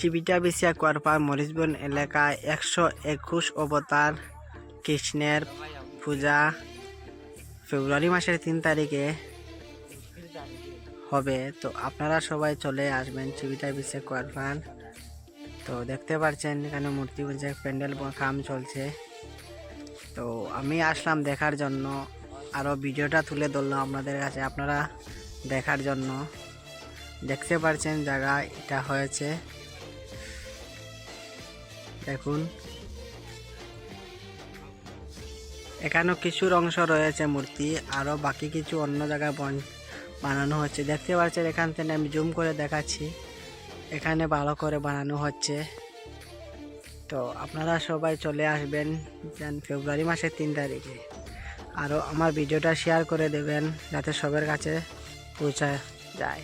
চিবিটা বিশিয়া কোয়ারপার মরিচবন এলাকায় একশো একুশ অবতার কৃষ্ণের পূজা ফেব্রুয়ারি মাসের তিন তারিখে হবে। তো আপনারা সবাই চলে আসবেন চিবিটা বিশিয়া কোয়ারপার তো দেখতে পাচ্ছেন এখানে মূর্তি পূজা প্যান্ডেল কাম চলছে। তো আমি আসলাম দেখার জন্য। আরও ভিডিওটা তুলে ধরলাম আপনাদের কাছে, আপনারা দেখার জন্য। দেখতে পাচ্ছেন জায়গা, এটা হয়েছে দেখুন। এখানেও কিছুর অংশ রয়েছে মূর্তি আরও বাকি কিছু অন্য জায়গায় বন- বানানো হচ্ছে। দেখতে পাচ্ছেন, এখান থেকে আমি জুম করে দেখাচ্ছি। এখানে ভালো করে বানানো হচ্ছে। তো আপনারা সবাই চলে আসবেন ফেব্রুয়ারি মাসের তিন তারিখে। আরও আমার ভিডিওটা শেয়ার করে দেবেন, যাতে সবার কাছে পৌঁছা যায়।